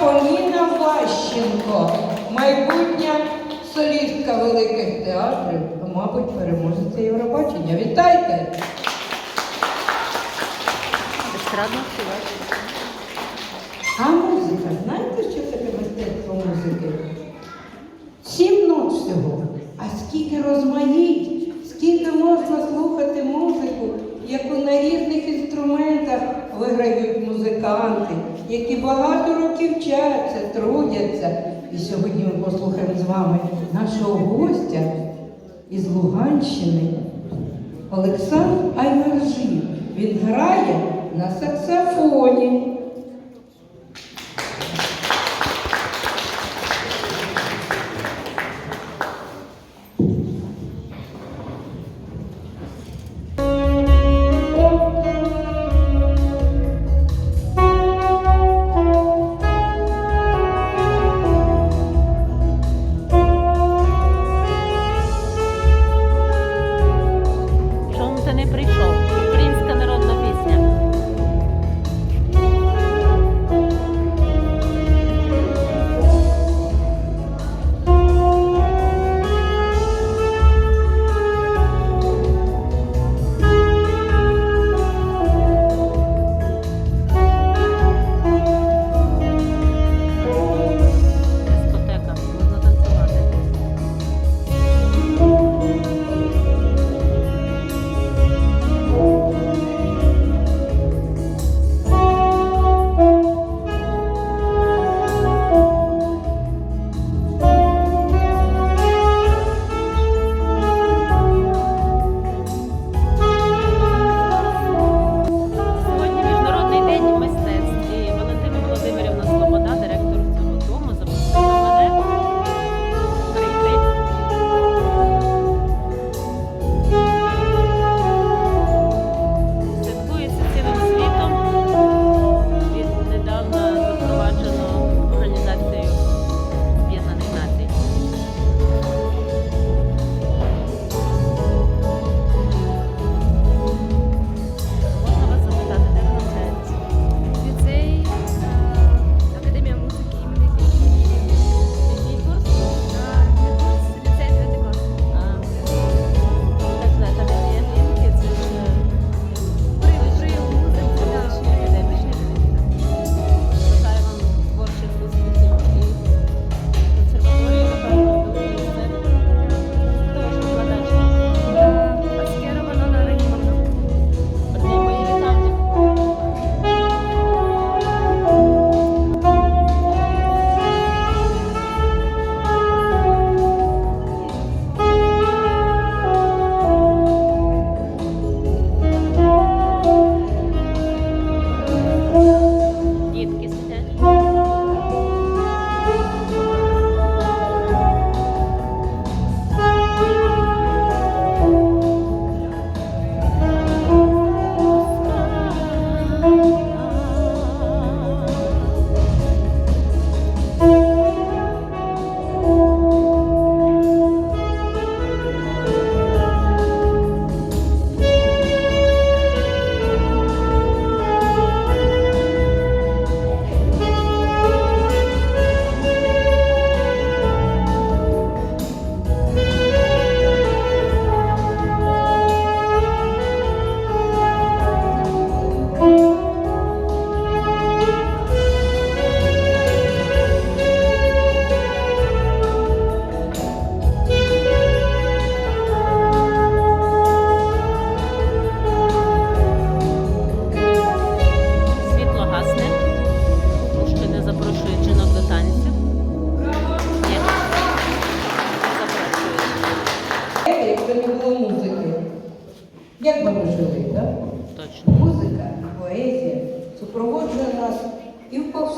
Поліна Ващенко, майбутня солістка великих театрів, мабуть, переможеця Євробачення. Вітайте! А музика, знаєте, що таке мистецтво музики? Сім нот всього. А скільки розмаїть, скільки можна слухати музику, яку на різних інструментах виграють музиканти, які багато років вчаться, трудяться. І сьогодні ми послухаємо з вами нашого гостя із Луганщини Олександр Аймержі. Він грає на саксофоні.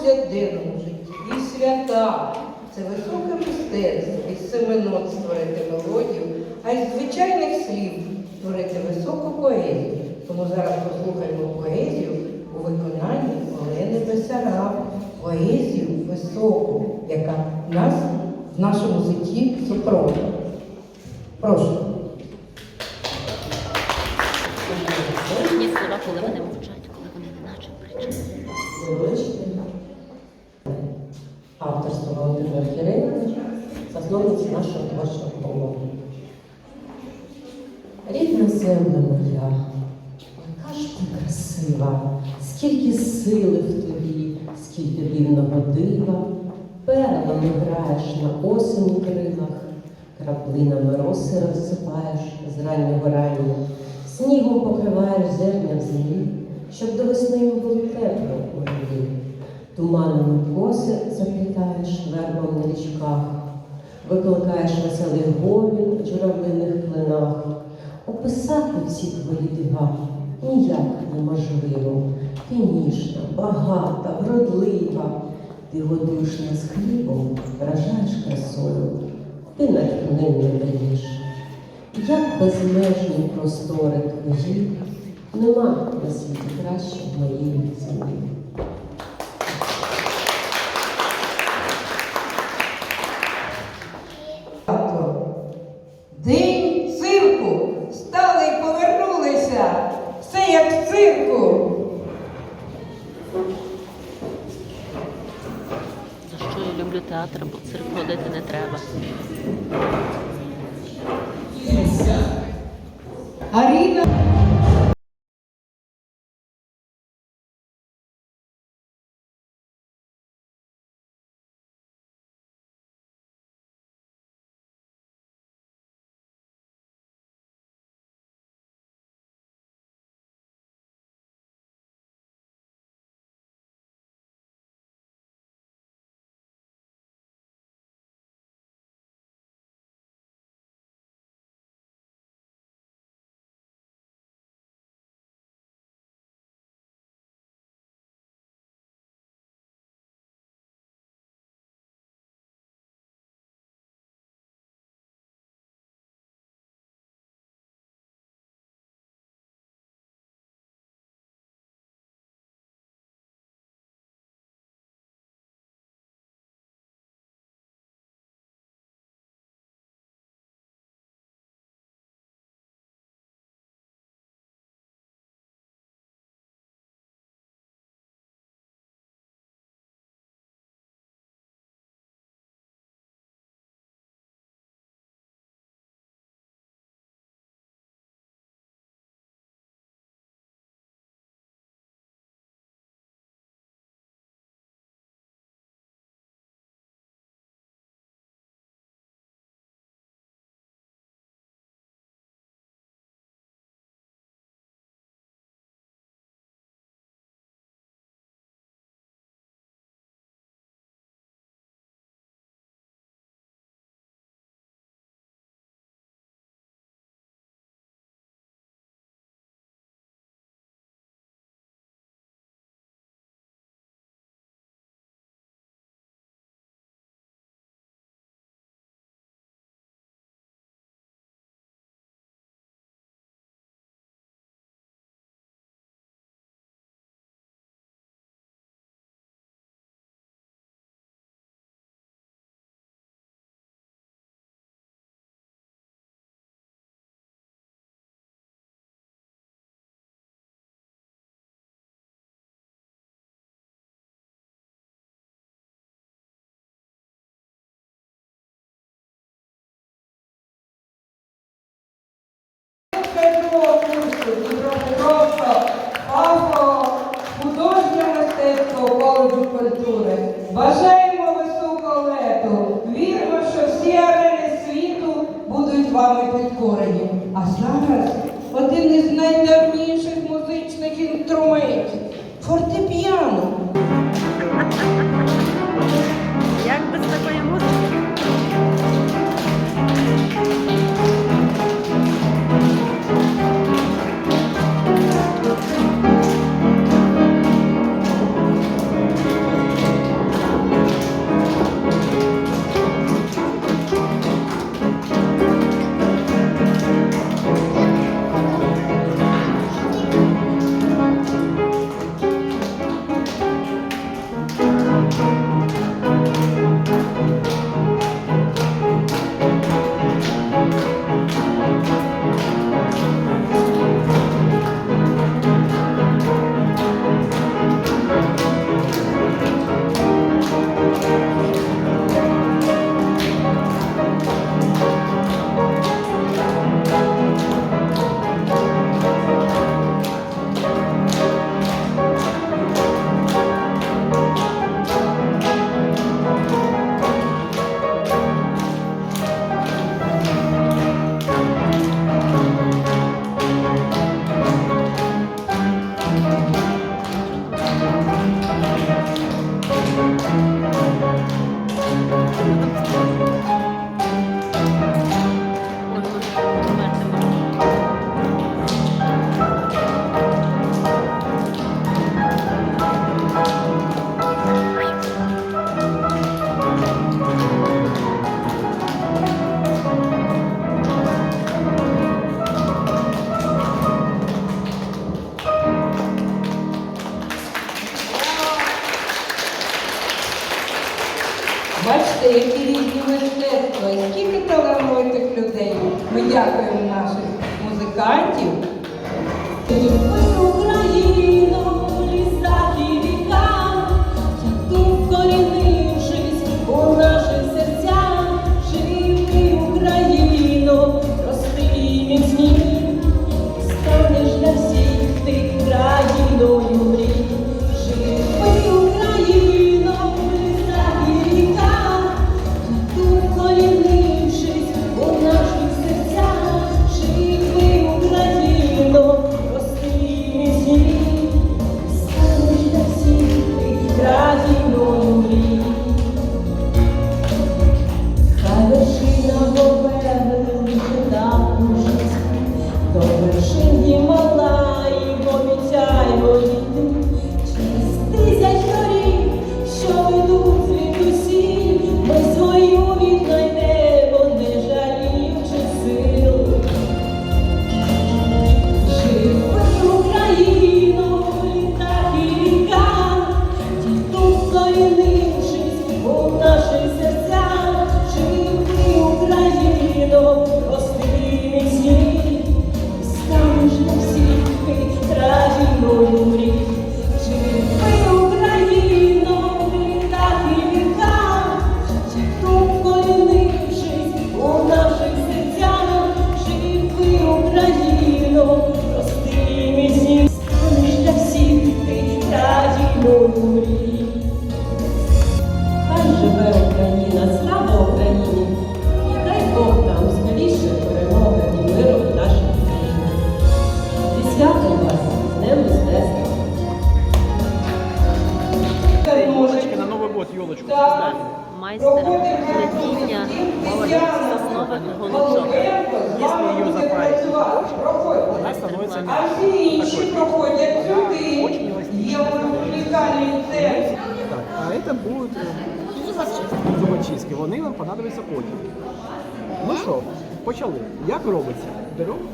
Повсякденному житті, і свята. Це високе мистецтво, із семи нот створити мелодію, а із звичайних слів створити високу поезію. Тому зараз послухаємо поезію у виконанні Олени Бесараб, поезію високу, яка нас в нашому житті супроводжує. Прошу. Ні слова, коли вони Валентини Архірейовича, засновниці нашого творчого клубу. Рідна земля моя, яка ж ти красива, скільки сили в тобі, скільки дивного дива, перлами граєш на осені крилах, краплинами роси розсипаєш з раннього рання, снігом покриваєш зерня землі, щоб до весни було тепло у воді. Туманами коси заплітаєш вербом на річках, викликаєш веселий гомін в журавлиних клинах. Описати всі твої дива ніяк неможливо. Ти ніжна, багата, вродлива. Ти годуєш нас хлібом, вражаєш красою, ти натхнення даєш. Як безмежні простори твої, нема на світі краще моєї землі. За що я люблю театр, бо цирк ходити не треба. Аріна.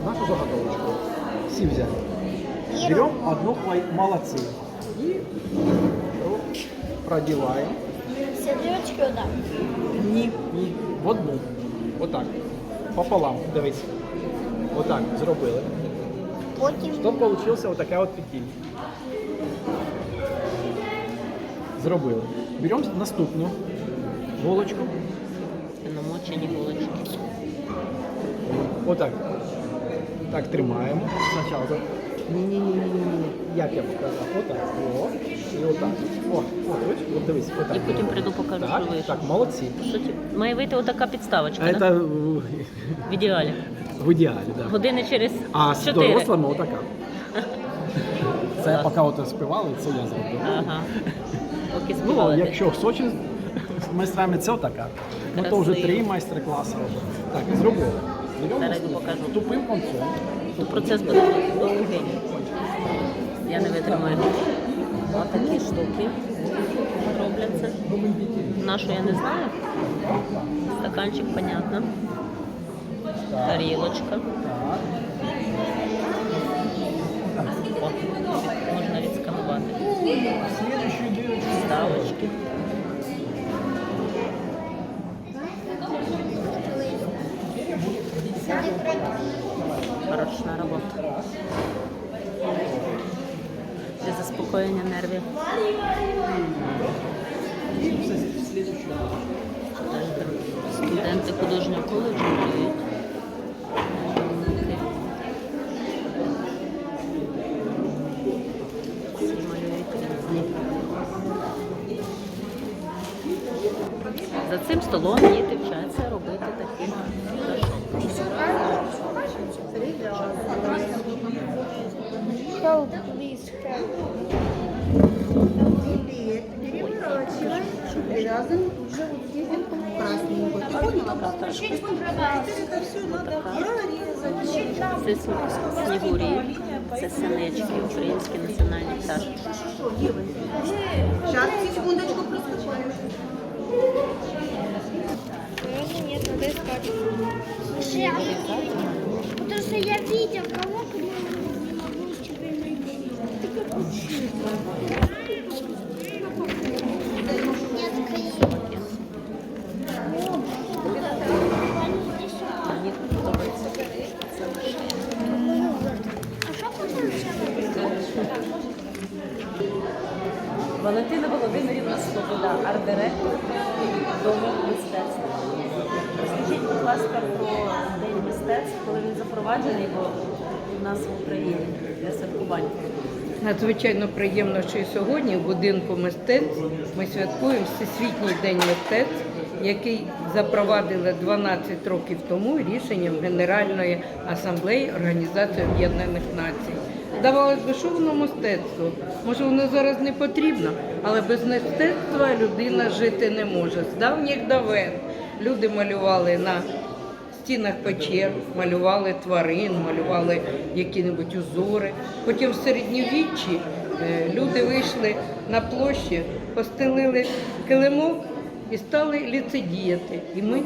нашу заготовочку. Всі взяли. Беремо одну хвой- молодці. І продіваємо. Все дырочки отак. Ні, ні. В одну. Отак. Пополам. Дивись. Отак зробили. Потім Щоб вийшла отака от петель. Зробили. Беремо наступну голочку. Намочені булочки. Отак. Так тримаємо. Спочатку. Ні-ні-ні. Як я показав? Отак. О. І отак. О, о, от дивись, отак. І потім прийду покажу, Так, що вийшло. так, молодці. Суті, має вийти отака підставочка, А да? це в ідеалі. в ідеалі, так. Да. Години через А з 4. дорослими отака. Це поки от співали, це я зробив. Ага. Поки Ну, співали. якщо в Сочі з майстрами це отака. Ми то вже Красиво. три майстер-класи робимо. Так, зробили. Зараз покажу. тупим концом. Процес буде довгий. Я не витримаю. Ось такі штуки робляться. Нашу я не знаю. Стаканчик, понятно. Тарілочка. О, можна відсканувати. Ставочки. Ручна робота. Для заспокоєння нервів. Студенти художнього коледжу. Всі малюють. За цим столом діти вчаться робити такі help, please help. Привет. Переворачиваем. И разом уже вот здесь вот плакатах. Це снігурі, це синички, українські національні пташки. Нет, надо искать. Потому что я видел кого Валентина Володимирівна Слобода, арт-директор Дому мистецтва. Розкажіть, будь ласка, про День мистецтв, коли він запроваджений був у нас в Україні для святкування. Надзвичайно приємно, що і сьогодні в будинку мистецтв ми святкуємо Всесвітній день мистецтв, який запровадили 12 років тому рішенням Генеральної асамблеї Організації Об'єднаних Націй. Здавалось би, що воно мистецтво? Може, воно зараз не потрібно, але без мистецтва людина жити не може. З давніх давен люди малювали на стінах печер, малювали тварин, малювали які-небудь узори. Потім в середньовіччі е, люди вийшли на площі, постелили килимок і стали ліцедіяти. І ми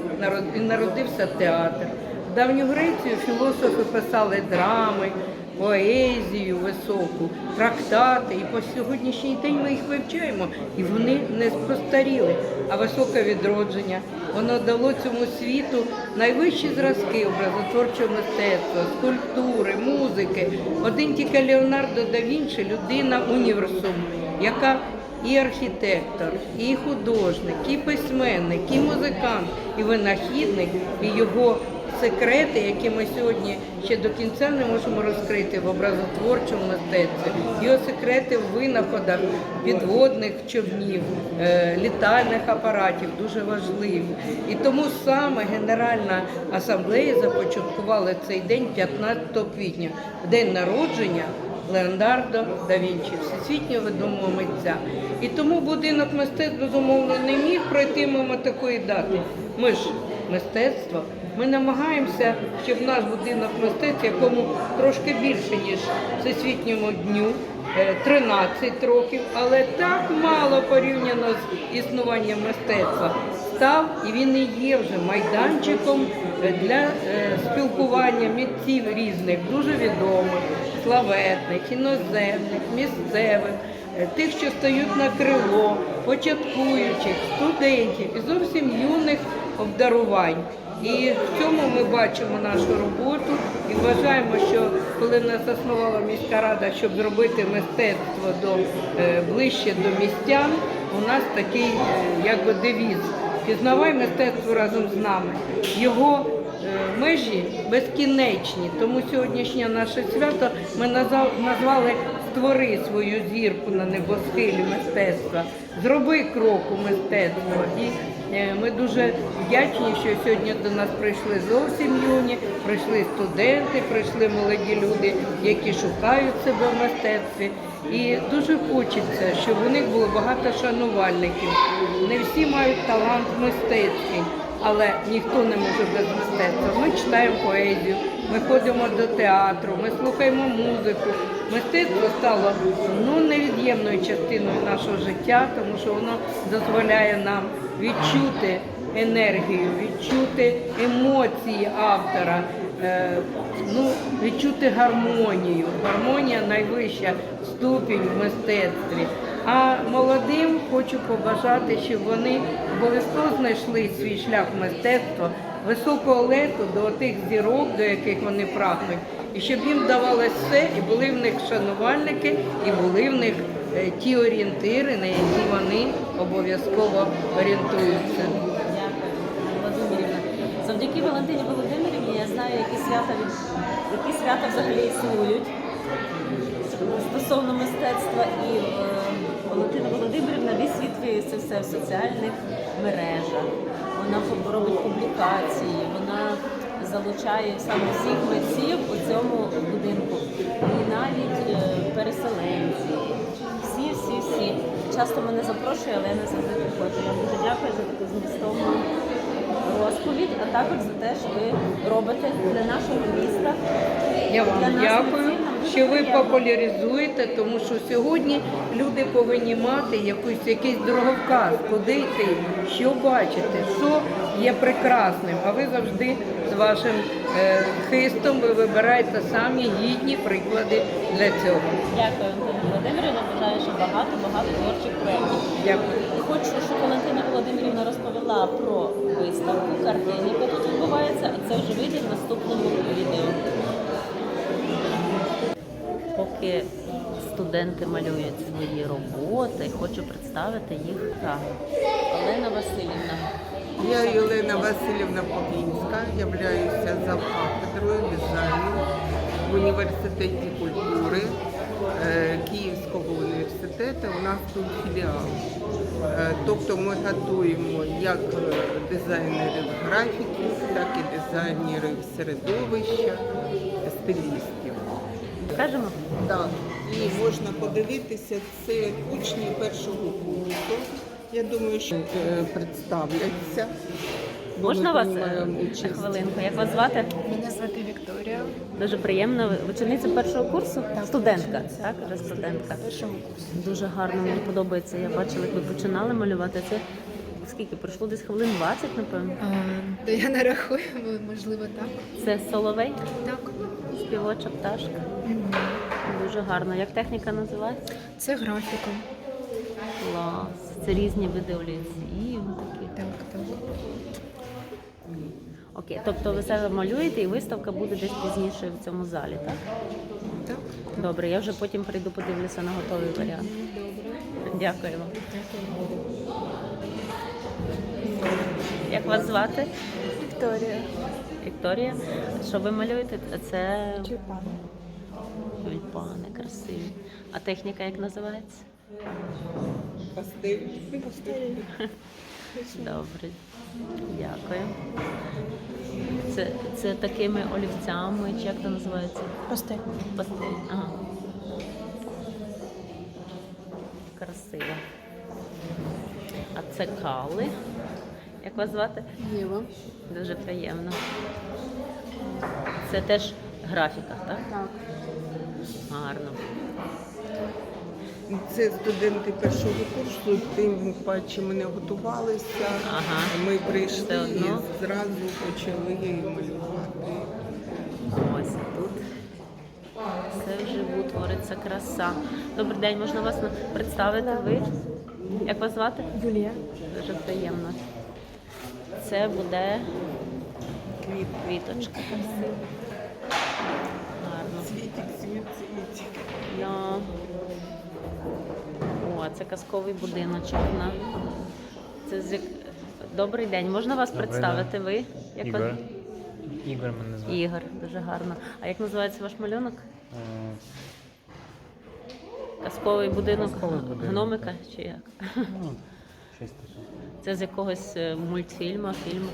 народився театр. В давню Грецію філософи писали драми, поезію високу, трактати. І по сьогоднішній день ми їх вивчаємо, і вони не постаріли. А високе відродження воно дало цьому світу найвищі зразки образотворчого мистецтва, скульптури, музики. Один тільки Леонардо да Вінчі людина універсум, яка і архітектор, і художник, і письменник, і музикант, і винахідник, і його секрети, які ми сьогодні ще до кінця не можемо розкрити в образотворчому мистецтві. Його секрети в винаходах підводних човнів, е, літальних апаратів дуже важливі. І тому саме Генеральна асамблея започаткувала цей день 15 квітня, день народження. Леонардо да Вінчі, всесвітньо відомого митця. І тому будинок мистецтв, безумовно, не міг пройти мимо такої дати. Ми ж мистецтво. Ми намагаємося, щоб наш будинок мистецтв, якому трошки більше, ніж всесвітньому дню, е, 13 років, але так мало порівняно з існуванням мистецтва, став і він і є вже майданчиком е, для е, спілкування митців різних, дуже відомих, славетних, іноземних, місцевих, е, тих, що стають на крило, початкуючих, студентів і зовсім юних обдарувань. І в цьому ми бачимо нашу роботу і вважаємо, що коли нас заснувала міська рада, щоб зробити мистецтво до е, ближче до містян, у нас такий е, якби девіз. Пізнавай мистецтво разом з нами. Його е, межі безкінечні. Тому сьогоднішнє наше свято ми назвали Створи свою зірку на небосхилі мистецтва, зроби крок у мистецтво. І ми дуже вдячні, що сьогодні до нас прийшли зовсім юні, прийшли студенти, прийшли молоді люди, які шукають себе в мистецтві. І дуже хочеться, щоб у них було багато шанувальників. Не всі мають талант мистецький, але ніхто не може без мистецтва. Ми читаємо поезію, ми ходимо до театру, ми слухаємо музику. Мистецтво стало ну, невід'ємною частиною нашого життя, тому що воно дозволяє нам відчути енергію, відчути емоції автора, е, ну, відчути гармонію. Гармонія найвища ступінь в мистецтві. А молодим хочу побажати, щоб вони обов'язково знайшли свій шлях в мистецтво, високого лету до тих зірок, до яких вони прагнуть, і щоб їм вдавалося все, і були в них шанувальники, і були в них е, ті орієнтири, на які вони обов'язково орієнтуються. Завдяки Валентині Володимирівні я знаю, які свята які свята взагалі існують стосовно мистецтва. І е, Валентина Володимирівна висвітлює це все в соціальних мережах. Вона робить публікації, вона залучає саме всіх митців у цьому будинку. І навіть е, переселенці. Всі, всі, всі. Часто мене запрошує, але я не завжди приходжу. Я дуже дякую за таку змістовну розповідь, а також за те, що ви робите для нашого міста. Я вам нас дякую, дуже що ви популяризуєте, тому що сьогодні люди повинні мати якусь якийсь дороговказ, куди йти, що бачити, що є прекрасним. А ви завжди вашим е, хистом ви вибираєте самі гідні приклади для цього. Дякую, Антоні Володимирівна. Бажаю, що багато-багато творчих проєктів. Дякую. Хочу, щоб Валентина Володимирівна розповіла про виставку картин, яка тут відбувається, а це вже вийде в наступному відео. Поки студенти малюють свої роботи, хочу представити їх так. Олена Васильівна. Я Єлена Васильівна Погінська, являюся завкафедрою дизайну в університеті культури е, Київського університету. У нас тут філіал. Е, Тобто ми готуємо як дизайнерів графіки, так і дизайнерів середовища, стилістів. Кажемо? Так, і можна подивитися, це учні першого курсу. Я думаю, що е, представляться. бо Можна вас е, на хвилинку? Як вас звати? Мене звати Вікторія Дуже приємно. Учениця першого курсу? Студентка, так? Вже студентка. першого курсу. Дуже гарно, мені подобається. Я бачила, як ви починали малювати. Це скільки пройшло десь хвилин 20, напевно. А, то я не рахую, бо, можливо так. Це соловей, Так. співоча пташка. Дуже гарно. Як техніка називається? Це графіка. Клас. Це різні види олівців. Такі. Так, так. Окей, тобто ви себе малюєте і виставка буде десь пізніше в цьому залі, так? Так. Добре, я вже потім прийду подивлюся на готовий варіант. Дякую вам. Як вас звати? Вікторія. Вікторія. Що ви малюєте? Це Чупан. тюльпани красиві. А техніка як називається? Пастиль. Добре. Дякую. Це, це такими олівцями, чи як це називається? Пастель. Пастель. Ага. Красиво. А це кали. Як вас звати? Єва. Дуже приємно. Це теж графіка, так? Так. Гарно. Це студенти першого курсу, тим паче ми не готувалися. Ага. Ми Все прийшли одно. і зразу почали малювати. Ось тут. Це вживу твориться краса. Добрий день, можна вас на- представити? Ви? Як вас звати? Юлія. Дуже приємно. Це буде квіточка. Гарно. Це казковий будиночок. На... Це з... Добрий день. Можна вас Добрий представити? Ви? Як Ігор. вас- Ігор мене звати. Ігор, дуже гарно. А як називається ваш малюнок? Е, Казковий будинок, Казковий будинок, гномика чи як? Ну, щось таке. Це з якогось е, мультфільму, фільму.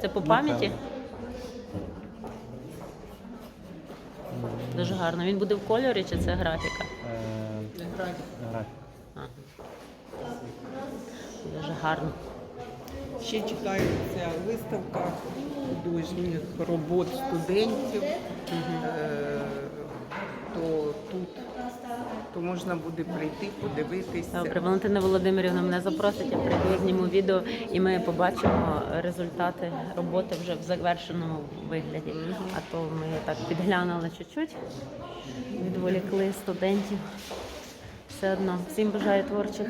Це по Ну, пам'яті? Дуже гарно. Він буде в кольорі чи це графіка? Е, графік. А. Дуже гарно. Ще чекається виставка художніх робот студентів. Е, То тут то можна буде прийти, подивитися. Добре, Валентина Володимирівна мене запросить, я прийду, зніму відео, і ми побачимо результати роботи вже в завершеному вигляді. А то ми так підглянули чуть-чуть, відволікли студентів. Все одно всім бажаю творчих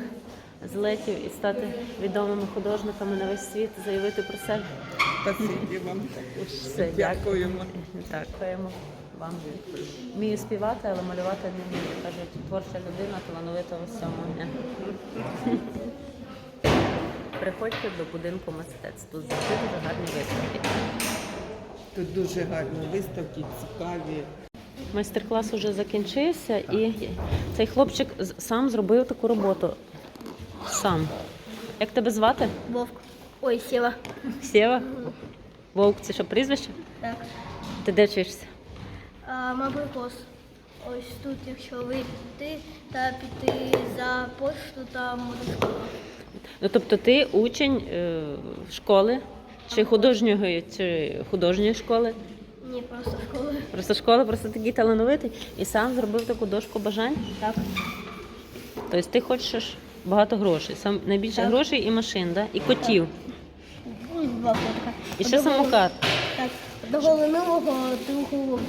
злетів і стати відомими художниками на весь світ, заявити про себе. Спасибі вам також. Все, Дякуємо. Дякуємо вам. Вмію співати, але малювати не вмію. Кажуть, творча людина талановита у всьому. Ні. Приходьте до будинку мистецтв. Тут завжди дуже гарні виставки. Тут дуже гарні виставки, цікаві. Майстер-клас уже закінчився, і цей хлопчик сам зробив таку роботу. Сам. Як тебе звати? Вовк. Ой, сіла. Сєва? Вовк, це що прізвище? Так. Ти де вчишся? А, Мабрикос. Ось тут, якщо вийти та піти за пошту, там буде школа. Ну, тобто ти учень е, школи чи художньої, чи художньої школи? Ні, просто школи. Просто школа, просто такий талановитий і сам зробив таку дошку бажань? Так. Тобто ти хочеш багато грошей. Сам найбільше Так. грошей і машин, да? і котів. Ось два котика. І ще самокат. Так, одного ленивого, другого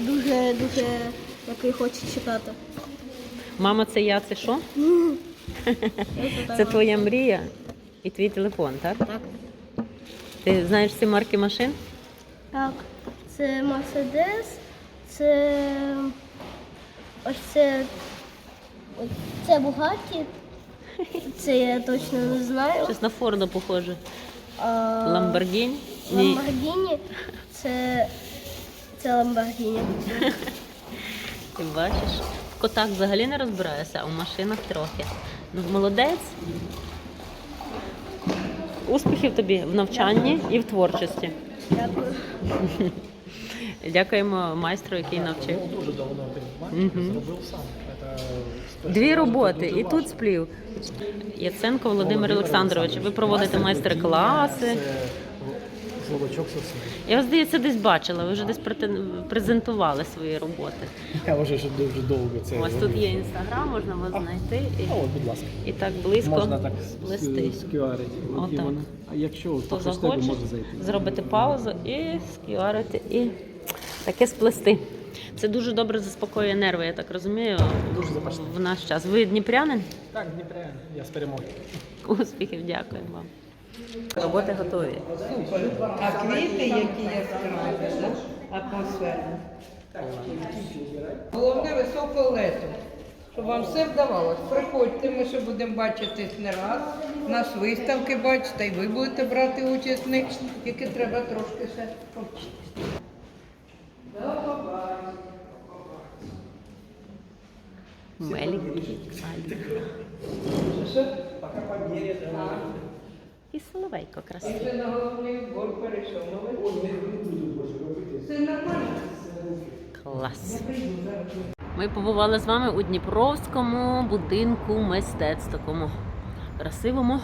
дуже дуже який хоче читати. Мама, це я, це що? Це твоя мрія і твій телефон, так? Так. Ти знаєш всі марки машин? Так, це Мерседес, це ось це. ось Це Бугатті. Це я точно не знаю. Щось на Форда похоже. А, Ламборгінь? Ламборгіні. Це. Це Ламборгіні. Ти бачиш? В котах взагалі не розбираюся, а в машинах трохи. Ну, молодець. Успіхів тобі в навчанні і в творчості. Дякую. Дякуємо майстру, який навчив. Дуже давно ти Мгм. зробив сам. Це Дві роботи, і тут сплів. Яценко Володимир Олександрович, ви проводите майстер-класи. Я вас, здається, десь бачила, ви вже десь презентували свої роботи. Я вже дуже довго це. У вас тут є інстаграм, можна вас знайти і, А от, будь ласка. і так близько Можна так воно. А якщо Хто захоче, може зайти. зробити паузу і скюарити, і таке сплести. Це дуже добре заспокоює нерви, я так розумію, Дуже запашно. в наш час. Ви Дніпрянин? Так, Дніпрян, я з перемоги. Успіхів, дякую вам. Роботи готові. Супер. А квіти, які яскраві, да? атмосферні. Головне високо лето. Щоб вам все вдавалось. Приходьте, ми ще будемо бачитись не раз. У Нас виставки бачите, і ви будете брати участь в них, тільки треба трошки ще повчитися. До побачення. Меленький. Що? І соловейко красивий. Вже на головний убор перейшов. Все нормально. Клас. Ми побували з вами у Дніпровському будинку мистецтв, такому красивому.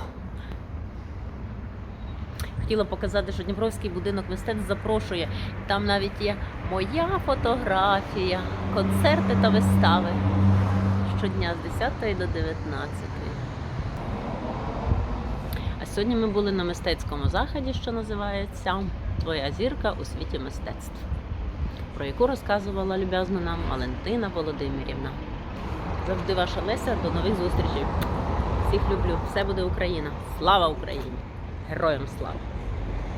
Хотіла показати, що Дніпровський будинок мистецтв запрошує. Там навіть є моя фотографія, концерти та вистави щодня з 10 до 19. А сьогодні ми були на мистецькому заході, що називається Твоя зірка у світі мистецтв про яку розказувала люб'язно нам Валентина Володимирівна. Завжди ваша Леся. До нових зустрічей. Всіх люблю. Все буде Україна. Слава Україні! Героям слава!